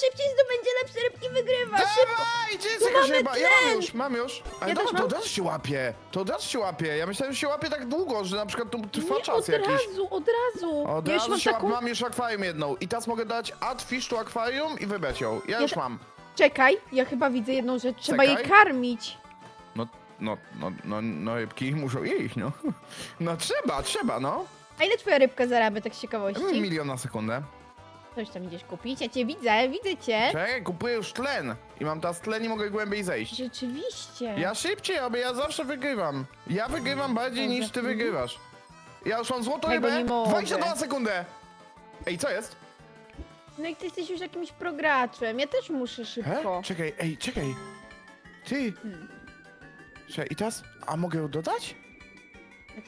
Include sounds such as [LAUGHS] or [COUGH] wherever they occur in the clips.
szybciej zdobędzie lepsze rybki, wygrywa, szybko. Dawaj, gdzie jest Tu jakaś mamy ryba? Ja mam tlen. już, mam już. Ale Ja dobra, to mam. od razu się łapie. To od razu się łapie. Ja myślałem, że się łapie tak długo, że na przykład tu trwa Nie, czas od jakiś. razu, od razu. Od ja już razu mam się taką... mam już akwarium jedną. I teraz mogę dać add fish to akwarium i wybrać ją. Ja już te- mam. Czekaj, ja chyba widzę jedną rzecz, trzeba Czekaj. je karmić. No, no, no, no, no rybki muszą jeść, no. [LAUGHS] No trzeba, trzeba, no. A ile twoja rybka zarabia, tak z ciekawości? Milion na sekundę. Coś tam idziesz kupić? Ja cię widzę, widzę cię. Czekaj, kupuję już tlen. I mam teraz tlen i mogę głębiej zejść. Rzeczywiście. Ja szybciej robię, ja zawsze wygrywam. Ja wygrywam bardziej niż ty wygrywasz. Ja już mam złotą Tego rybę. nie mogę. 22 sekundę. Ej, co jest? No i ty jesteś już jakimś prograczem, ja też muszę szybko. He? Czekaj, ej, czekaj. Ty. Hmm. Czekaj, i teraz, a mogę ją dodać?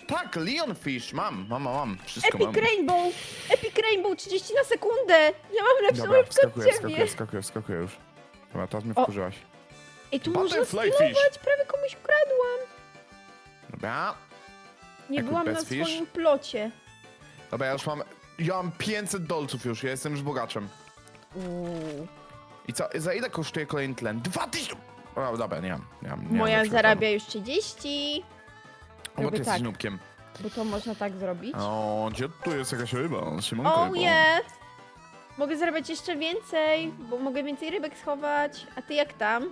Tak, Leon Fish, mam, mam, mam, mam. Wszystko mam. Epic Rainbow! Epic Rainbow, 30 na sekundę! Ja mam lepszą Dobra, rybkę od wskakuję, ciebie! wskakuję, wskakuję, wskakuję już. Dobra, teraz mnie O. wkurzyłaś. Ej, tu można Butterfly prawie komuś ukradłam. Dobra, Nie Jak byłam na bez fish? swoim plocie. dobra, ja już mam, ja mam 500 dolców już, ja jestem już bogaczem. Uuu. I co, za ile kosztuje kolejny tlen? 2000! O, dobra, nie mam, nie mam. Nie mam Moja lepszego zarabia już 30, planu. O, ty jesteś tak. nubkiem. bo to można tak zrobić. O, gdzie tu jest jakaś ryba? Szymonko Oh rybo. yeah! Mogę zarabiać jeszcze więcej, bo mogę więcej rybek schować. A ty jak tam?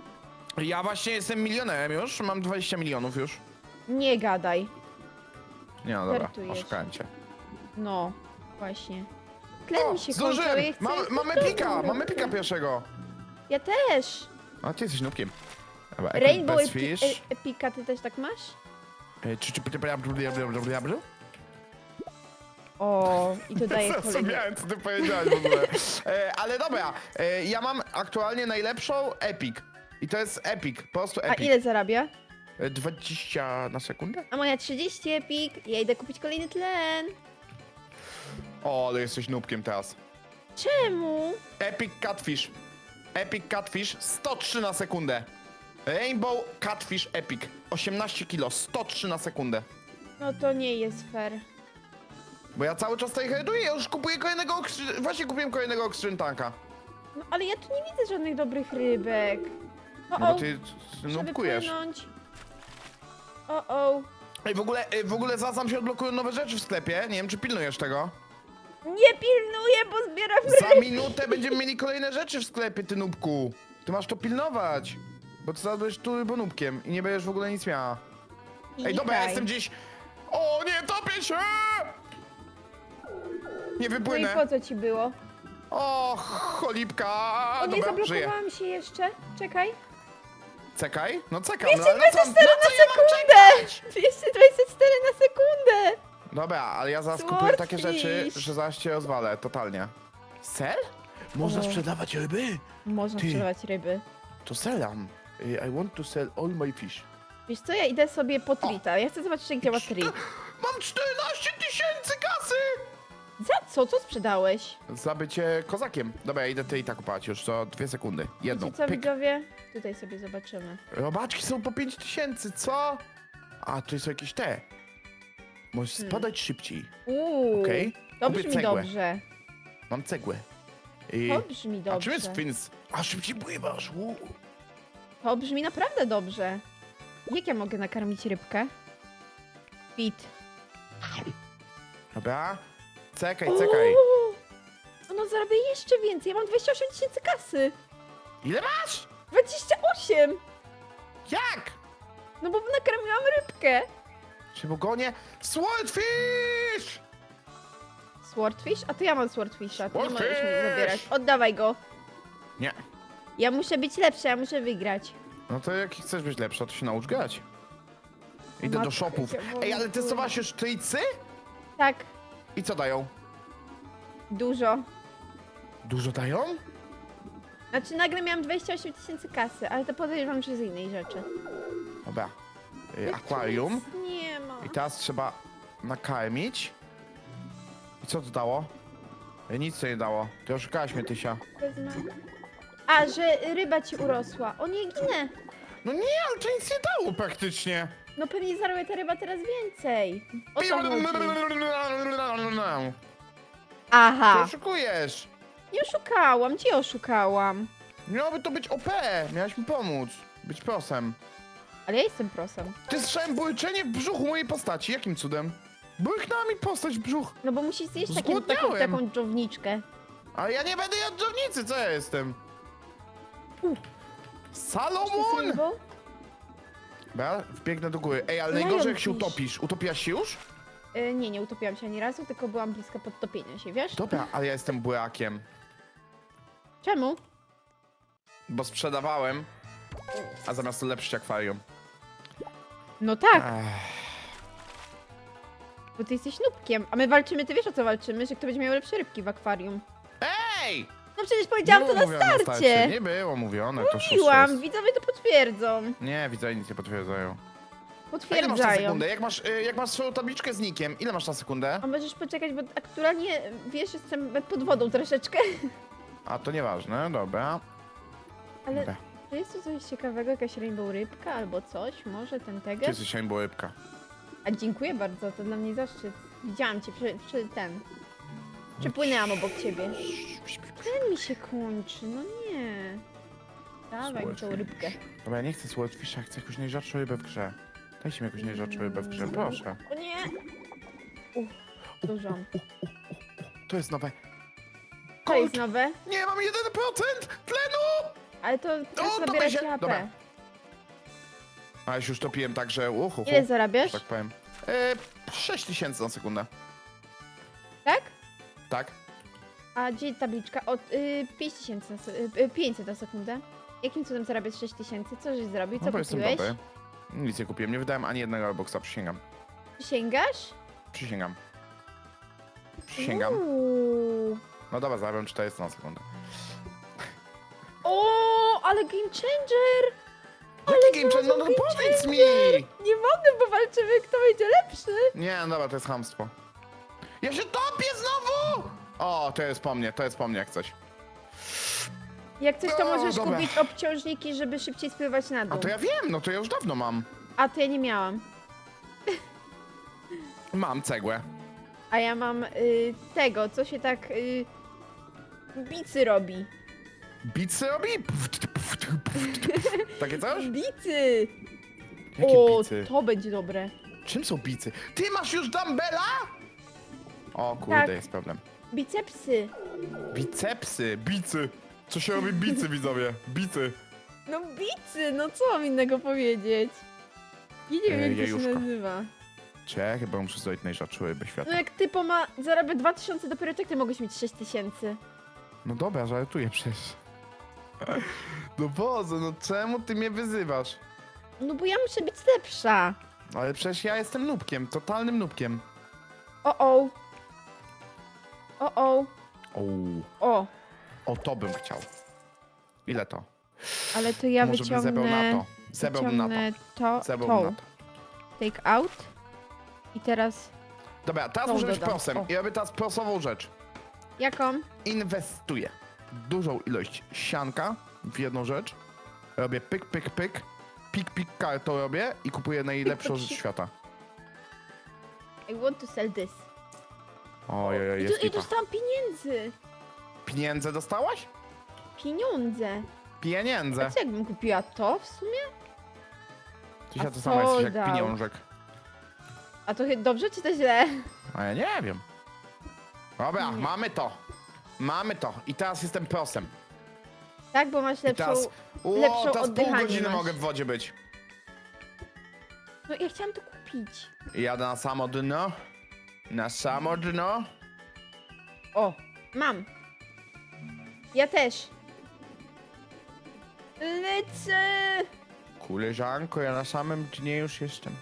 Ja właśnie jestem milionerem już, mam 20 milionów już. Nie gadaj. Nie, no dobra, Żartujesz. oszukałem cię. No, właśnie. Tlen O, mi się zdążyłem! kończył, ja chcę Mam, mamy pika, mamy pika pierwszego. Ja też. A ty jesteś nubkiem. Dobra, Rainbow epi Fish. e Epika, ty też tak masz? E, czy- czy-? O, i to daje [LAUGHS] kolejny. Zrozumiałem, co ty powiedziałeś w ogóle. E, ale dobra, e, ja mam aktualnie najlepszą Epic. I to jest Epic, po prostu A Epic. ile zarabia? E, 20 na sekundę? A moja 30 epik. Ja idę kupić kolejny tlen. O, ale jesteś nubkiem teraz. Czemu? Epic Catfish. Epic Catfish 103 na sekundę. Rainbow Catfish Epic 18 kilo, 103 na sekundę. No to nie jest fair. Bo ja cały czas tutaj headuję, ja już kupuję kolejnego. Właśnie kupiłem kolejnego oxygen tanka. No ale ja tu nie widzę żadnych dobrych rybek. O, No o, bo ty muszę nubkujesz. wypłynąć. O, o. Ej, w ogóle, ej, w ogóle zaraz nam się odblokują nowe rzeczy w sklepie. Nie wiem, czy pilnujesz tego. Nie pilnuję, bo zbieram Za ryby. minutę będziemy mieli kolejne rzeczy w sklepie, ty nubku. Ty masz to pilnować. Bo ty zaraz będziesz tu nubkiem i nie będziesz w ogóle nic miała. Ej, dobra, ja jestem gdzieś... O, nie, topię się! Nie No i wypłynę. po co ci było? O, cholipka. O nie, Dobra, żyję. zablokowałam się jeszcze. Czekaj. Czekaj, no czekam. No, ale na co, 224 na na co ja mam sekundę! czekać? 224 na sekundę! Dobra, ale ja zaraz kupuję takie Swordfish. rzeczy, że zaraz cię rozwalę, totalnie. Sel? Można O. sprzedawać ryby? Można Ty. sprzedawać ryby. To selam. Y, I want to sell all my fish. Wiesz co, ja idę sobie po trita. Ja chcę zobaczyć, jak działa trit. Mam 14 tysięcy kasy! Za co? Co sprzedałeś? Za bycie kozakiem. Dobra, ja idę ty i tak kupować już co dwie sekundy. Jedną. Wiecie co, Pyk. widzowie? Tutaj sobie zobaczymy. Robaczki są po 5 tysięcy, co? A, tu są jakieś te. Możesz Hmm. spadać szybciej. Uuu, Okej. to Kupię brzmi cegłę. dobrze. Mam cegłę. I... To brzmi A dobrze. czym jest fins? A szybciej pływasz. Uu. To brzmi naprawdę dobrze. Jak ja mogę nakarmić rybkę? Fit. Dobra. Czekaj, czekaj. Ono zarabia jeszcze więcej. Ja mam 28 tysięcy kasy. Ile masz? 28! Jak? No bo nakarmiłam rybkę. Czy pogonię? Swordfish! Swordfish? A to ja mam swordfisha. To nie możesz mi Swordfish! zabierać. Oddawaj go. Nie. Ja muszę być lepsza, ja muszę wygrać. No to jak chcesz być lepsza, to się naucz grać. Idę do Matko, shopów. Ej, ale testowałaś już tricy? Tak, I co dają? dużo. Dużo dają? Znaczy nagle miałam 28 tysięcy kasy, ale to podejrzewam, że z innej rzeczy. Dobra. Y, akwarium. Nic Nie ma. I teraz trzeba nakarmić. I co to dało? Y, Nic to nie dało. Ty oszukałaś mnie, Tysia. Wezmę. A, że ryba ci urosła. O nie, ginę. No nie, ale to nic nie dało praktycznie. No pewnie zarabia ta ryba teraz więcej. O co chodzi? Aha. oszukujesz. Nie oszukałam, gdzie oszukałam? Miałoby to być OP, miałaś mi pomóc. Być prosem. Ale ja jestem prosem. Ty słyszałem błyczenie w brzuchu mojej postaci, jakim cudem? Błyknęła mi postać w brzuch. No bo musisz zjeść taką, Zgłodniałem. taką dżowniczkę. Ale ja nie będę jadł dżownicy, co ja jestem? Salomon! ja wbiegnę do góry. Ej, ale Lion najgorzej jak się fish. utopisz. Utopiłaś się już? Y, nie, nie utopiłam się ani razu, tylko byłam bliska podtopienia się, wiesz? Dobra, ale ja jestem burakiem. Czemu? Bo sprzedawałem, a zamiast ulepszyć akwarium. No tak, Ech, bo ty jesteś nubkiem, a my walczymy, ty wiesz o co walczymy? Że kto będzie miał lepsze rybki w akwarium. Ej! No przecież powiedziałam to na mówione starcie. Nie było mówione, to Mówiłam, jest. widzowie to potwierdzą. Nie, widzę, nic nie potwierdzają. A ile masz na Potwierdzają. sekundę? Jak masz, y, jak masz swoją tabliczkę z nikiem, ile masz na sekundę? A możesz poczekać, bo aktualnie, wiesz, jestem pod wodą troszeczkę. A to nieważne, dobra. Ale dobra. czy jest tu coś ciekawego, jakaś rainbow rybka albo coś? Może ten teges? jesteś rainbow rybka? A dziękuję bardzo, to dla mnie zaszczyt. Widziałam cię przy, przy ten. Przypłynęłam obok ciebie. Ten mi się kończy, no nie. Dawaj mi tą Słodki. rybkę. Dobra, ja nie chcę swordfisha, chcę jakąś najrzadszą rybę w grze. Dajcie mi jakąś najrzadszą rybę w grze, proszę. O nie! Uff, dużo. To jest nowe. To jest nowe, Nie, mam 1% tlenu! ale to też topaj zabiera się. ci HP. Dobra. A ja się już topiłem tak, że uhu, Ile zarabiasz? że tak powiem. E, 6000 na sekundę. Tak? Tak? A gdzie tabliczka? Od y, 5000 na se- y, 500 na sekundę. Jakim cudem zarabiasz 6000? Co żeś zrobił? Co No bo jestem kupiłeś? dobry. Nic nie kupiłem, nie wydałem ani jednego boxa, przysięgam. Sięgasz? Przysięgam. Przysięgam. Uuu. No dobra, zarabiam 400 na sekundę. O, ale game changer! Jaki game changer? No, no powiedz mi! Nie mogę, bo walczymy, kto będzie lepszy. Nie, no dobra, to jest hamstwo. Ja się topię znowu! O, to jest po mnie, to jest po mnie jak coś. Jak coś, to O, możesz dobra. kupić obciążniki, żeby szybciej spływać na A dół. to ja wiem, no to ja już dawno mam. A to ja nie miałam. Mam cegłę. A ja mam y, tego, co się tak y, bicy robi. Bicy robi? Takie [LAUGHS] coś? Bicy! Jakie o, bicy? to będzie dobre. Czym są bicy? Ty masz już dumbbella? O kurde, Tak. jest problem. Bicepsy. Bicepsy, bicy. Co się robi bicy, [LAUGHS] widzowie? Bicy. No bicy, no co mam innego powiedzieć? Ja nie wiem, Ej, jak to się jajuszko. nazywa. Czy ja chyba muszę zrobić rybę świata? No jak typo ma, zarabia 2000, dopiero tak ty mogłeś mieć 6000. No dobra, żartuję przecież. No Boże, no czemu ty mnie wyzywasz? No bo ja muszę być lepsza. Ale przecież ja jestem nubkiem, totalnym nubkiem. O, o. O, o. Ouu, O, o to bym chciał. Ile to? ale to ja Może bym zebrał na wyciągnę... to. Zebrałbym na to. wyciągnę to, tą. na to. Take out. I teraz... Dobra, teraz Tą muszę być dodam. prosem. O. I robię teraz prosową rzecz. Jaką? Inwestuję dużą ilość sianka w jedną rzecz. Robię pyk, pyk, pyk. Pik, pik kartą robię i kupuję najlepszą pyk, rzecz pik. świata. I want to sell this. Ojej, I, jest tu, I lipa. dostałam pieniędzy. Pieniądze dostałaś? Pieniądze. A Pieniądze. co jakbym kupiła to w sumie? Tysia A to sama jesteś jak pieniążek. A to chy- dobrze czy to źle? A ja nie wiem. Dobra, Nie. mamy to. Mamy to. I teraz jestem prosem. Tak, bo masz I lepszą... teraz, o, lepszą teraz pół oddychanie godziny masz. mogę w wodzie być. No ja chciałam to kupić. Jadę na samo dno. Na samo dno. O, mam. Ja też. Lecę! Koleżanko, ja na samym dnie już jestem.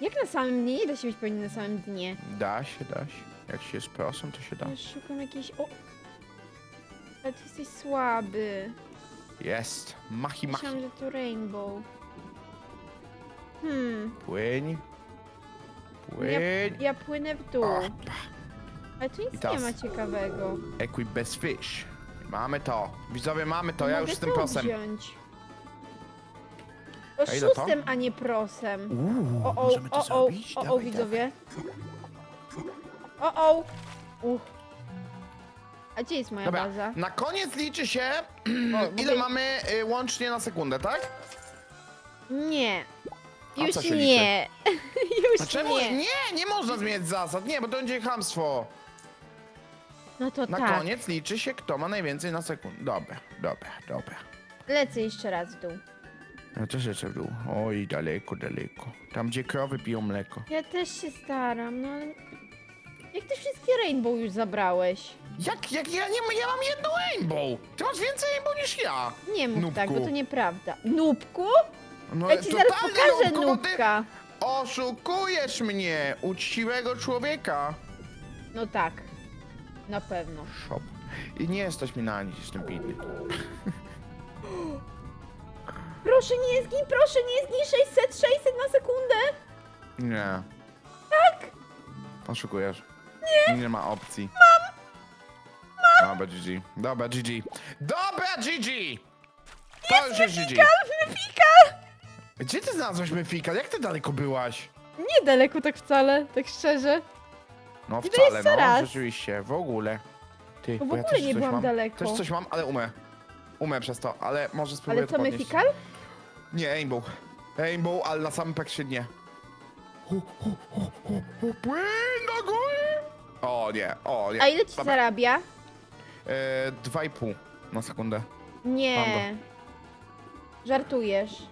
Jak na samym dnie? Nie da się być pewnie na samym dnie. Da się, da się. Jak się jest prosem, to się da. Ja szukam jakiejś... O! Ale ty jesteś słaby. Jest. Machi, machi. Myślałam, że to rainbow. Hmm, Płyń. Płyń. ja płynę w dół. O, Ale tu I nic nie teraz- ma ciekawego. Equip bez fish. Mamy to. Widzowie, mamy to. Ja Mogę już jestem to prosem. wziąć. A ile to? Oszustem, a nie prosem. Uuu, O, o, możemy to o, o, zrobić? o, o, Dawaj, widzowie. O, o. Uch. A gdzie jest moja Dobra, baza? na koniec liczy się, [CLEARS THROAT] ile mamy y, łącznie na sekundę, tak? Nie. A Już co się nie. [LAUGHS] A Już czemu? nie. Nie, nie można zmieniać zasad, nie, bo to będzie chamstwo. No to Na tak. koniec liczy się, kto ma najwięcej na sekundę. Dobra, dobra, dobra. Lecę jeszcze raz w dół. Ja też jeszcze w dół. Oj, daleko, daleko. Tam, gdzie krowy piją mleko. Ja też się staram, no ale... Jak ty wszystkie rainbow już zabrałeś? Jak, jak ja nie ma- ja mam jedną rainbow! Ty masz więcej rainbow niż ja! Nie mów tak, bo to nieprawda. Nubku? No, Ja ci zaraz pokażę nubku, bo ty nubka. Oszukujesz mnie, uczciwego człowieka. No tak. Na pewno. I nie jesteś mi na nic, jestem bidny. [GASPS] Proszę nie zgin, proszę nie zgin 600, 600 na sekundę. Nie. Tak! Oszukujesz. Nie. Nie ma opcji. Mam! Mam! Dobra, GG. Dobra, GG. Dobra, GG! To już jest GG. Myfika! Gdzie ty znalazłeś Myfika? Jak ty daleko byłaś? Niedaleko tak wcale, tak szczerze. No to wcale, jeszcze no, raz. rzeczywiście, w ogóle. Ty, Bo w bo ja ogóle nie coś byłam mam. daleko. Też coś mam, ale umę. Umę przez to, ale może spróbuję Ale to co, podnieść. Nie, Rainbow. Rainbow, ale na samym peksie nie. Hu, hu, hu, hu, hu, Płyn do góry! O nie, o nie. A ile ci Dobra. zarabia? E, Dwa i pół na sekundę. Nie. Żartujesz.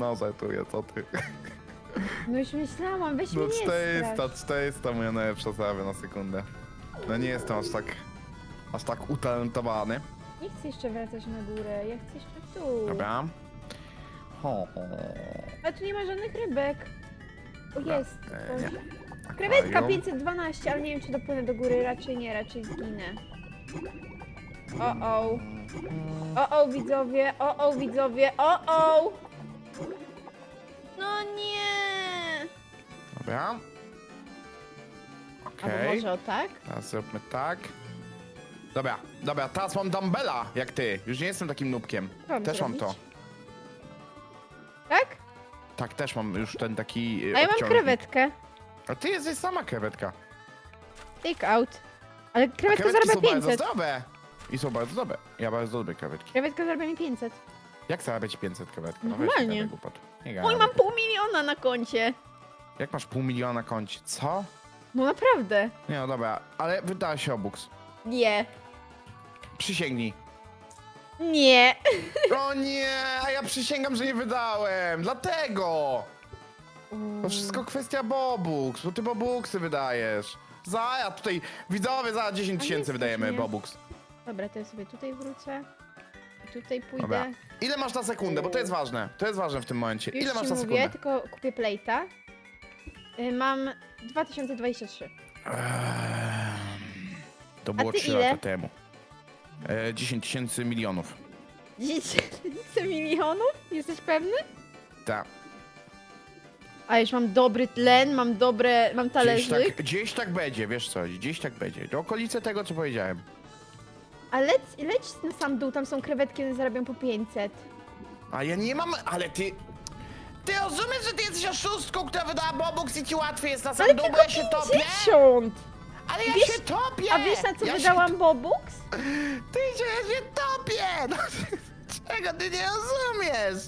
No, zajtuję, co ty. No już myślałam, weź No mnie nie 400, strasz. 400 moja najlepsza zabawa na sekundę. No nie jestem aż tak, aż tak utalentowany. Nie chcę jeszcze wracać na górę, ja chcę jeszcze w dół. Dobra. Ho, ho. Ale tu nie ma żadnych rybek. O jest. E, Boże. nie. Krewetka Akwarium. 512, ale nie wiem czy dopłynę do góry, raczej nie, raczej zginę. O o. O o widzowie, o o widzowie, o o. No nie. Dobra. Albo Okej. może o tak? Teraz zróbmy tak. Dobra, dobra, teraz mam dumbbella, jak ty. Już nie jestem takim nubkiem. Mam Też mam zrobić? to. Tak? Tak, też mam już ten taki y, A ja mam krewetkę. A ty jesteś sama krewetka. Take out. Ale krewetka krewetki zarabia są bardzo 500. zdrowe. I są bardzo dobre. Ja bardzo lubię krewetki. Krewetka zarabia mi 500. Jak zarabiać 500 krewetek? weź, Normalnie. nie gadaj głupot. Nie Oj, mam głupot. pół miliona na koncie. Jak masz pół miliona na koncie? Co? No naprawdę. Nie no dobra, ale wydałeś się obuks. Nie. Przysięgnij. Nie. O nie, a ja przysięgam, że nie wydałem. Dlatego. To wszystko kwestia Bobux, bo ty Bobuksy wydajesz. Za, ja tutaj, widzowie, za 10 nie tysięcy wydajemy mnie. Bobux. Dobra, to ja sobie tutaj wrócę. Tutaj pójdę. Dobra. Ile masz na sekundę, bo to jest ważne. To jest ważne w tym momencie. Już Ile masz ci na mówię, sekundę? tylko kupię plejta. Y, Mam 2023. Ehm, To było ty 3 ile? lata temu. E, 10 tysięcy milionów. 10 milionów? Jesteś pewny? Tak. A już mam dobry tlen, mam dobre, mam Gdzieś talerzyk. tak, gdzieś tak będzie, wiesz co, gdzieś tak będzie. Do okolice tego, co powiedziałem. A leć, leć na sam dół, tam są krewetki, one zarabiam po 500. A ja nie mam, ale ty... Ty rozumiesz, że ty jesteś oszustką, która wydała Bobux i ci łatwiej jest na sam Ale dół, bo tylko ja się topię? 50! Ale ja Wiesz- się topię! A wiesz na co ja wydałam Bobux? Się, ty się, ja się topię! No, [LAUGHS] czego ty nie rozumiesz?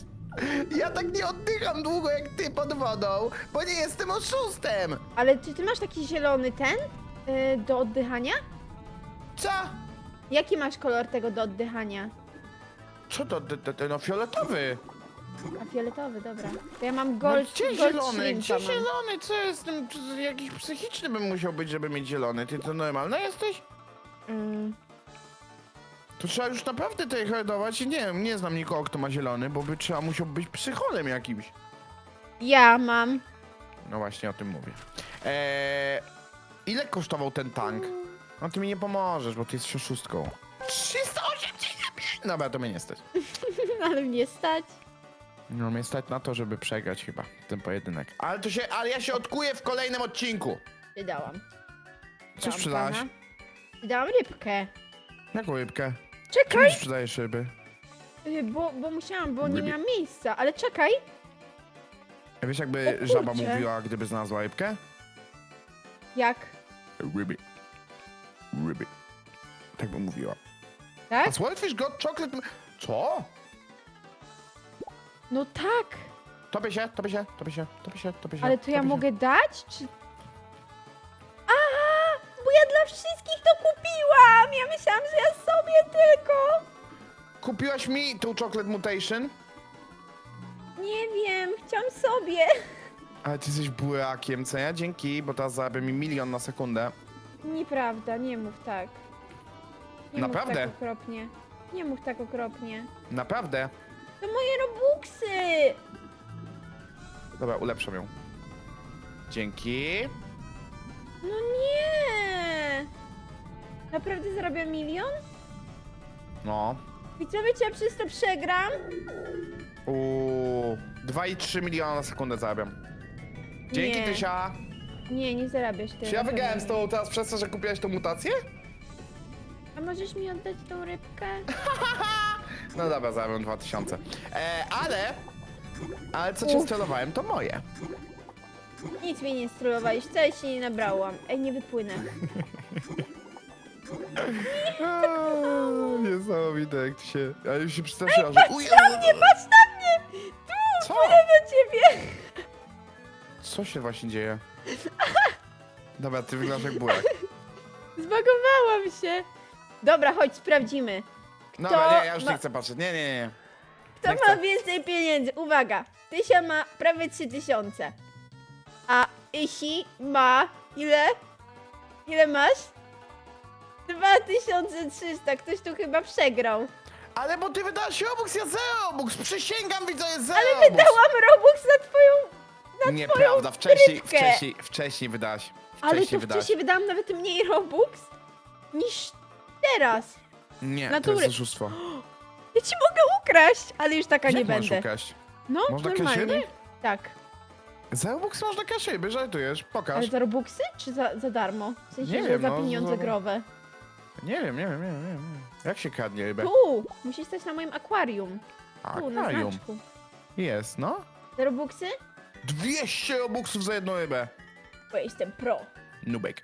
Ja tak nie oddycham długo jak ty pod wodą, bo nie jestem oszustem! Ale czy ty masz taki zielony ten y, do oddychania? Co? Jaki masz kolor tego do oddychania? Co to, no fioletowy? A fioletowy, dobra. To ja mam No, gold, gdzie gold zielony? shrimpa Gdzie mam. zielony? Co jest tym? czy Jakiś psychiczny bym musiał być, żeby mieć zielony. Ty to normalna jesteś? Mm. To trzeba już naprawdę tutaj herdować i nie wiem, nie znam nikogo, kto ma zielony, bo by trzeba musiał być psycholem jakimś. Ja mam. No właśnie o tym mówię. Eee, ile kosztował ten tank? No ty mi nie pomożesz, bo ty jesteś oszustką. 385! Dobra, to mnie nie stać. [LAUGHS] Ale mnie stać. No mnie stać na to, żeby przegrać chyba ten pojedynek. Ale to się, ale ja się odkuję w kolejnym odcinku. Wydałam. Co sprzedałaś? Wydałam rybkę. Jaką rybkę? Czemu Czekaj, sprzedajesz ryby? y, bo, bo musiałam, bo nie miałam miejsca. Ale czekaj, A Wiesz jakby O kurczę. żaba mówiła, gdyby znalazła rybkę? jak? Ryby. Ryby. Tak bym mówiła. Tak? A Swordfish got chocolate... Co? No tak. Tobie się, tobie się, tobie się, tobie się, tobie się. Ale to ja tobie się. mogę dać? Czy... Aha! Bo ja dla wszystkich to kupiłam! Ja myślałam, że ja sobie tylko! Kupiłaś mi tą chocolate mutation? Nie wiem, chciałam sobie. Ale ty jesteś burakiem, co ja? Dzięki, bo teraz zarabia mi milion na sekundę. Nieprawda, nie mów tak. Nie Naprawdę? mów tak okropnie. Nie mów tak okropnie. Naprawdę? To moje robuxy! Dobra, ulepszam ją. Dzięki. No nie! Naprawdę zarabiam milion? No. Widzowie, czy ja przez to przegram? Uuu. 2,3 miliona na sekundę zarabiam. Dzięki, Nie. Tysia. Nie, nie zarabiasz tyle. Czy ja na wygrałem z tobą teraz przez to, że kupiłaś tą mutację? nie. A możesz mi oddać tą rybkę? [LAUGHS] No dobra, zarabiam 2000. E, ale... Ale co cię strolowałem, to moje. Nic mnie nie strolowałeś, wcale się nie nabrałam. Ej, nie wypłynę. [LAUGHS] Eee, Niesamowite, jak ty się... Ja już się przestraszyłam, że... Uj, Na mnie, patrz na mnie! Tu, Co? płynę ciebie! Co się właśnie dzieje? Dobra, ty wyglądasz jak burak. Zbagowałam się. Dobra, chodź, sprawdzimy. Dobra, Kto nie, ja już ma- nie chcę patrzeć. Nie, nie, nie. Kto Nie ma chcę. więcej pieniędzy? Uwaga, Tysia ma prawie 3000. A Isi ma ile? Ile masz? 2300. Ktoś tu chyba przegrał. Ale bo ty wydałaś Robux, ja zero Robux. Przysięgam, widzę, jest zero Ale wydałam Robux za twoją... Nieprawda, wcześniej, wcześniej, wcześniej wydałaś. Ale Wcześniej to wydałaś. wcześniej wydałam nawet mniej Robux niż teraz. Nie, to natury. jest oszustwo. [GASPS] Ja ci mogę ukraść, ale już taka nie Jak możesz będę. ukraść? No, Można normalnie. Tak. Za Robux można kaszyby, żartujesz. Pokaż. Ale za Robuxy czy za, za darmo? W sensie, Nie że wiem, za no, pieniądze za- growe. Nie wiem, nie wiem, nie wiem, nie wiem. Jak się kradnie rybę? Tu! Musisz stać na moim akwarium. Tu, na Akwarium. znaczku. Jest, no. Za Robuxy? 200 Robuxów za jedną rybę. Bo ja jestem pro. Nubek.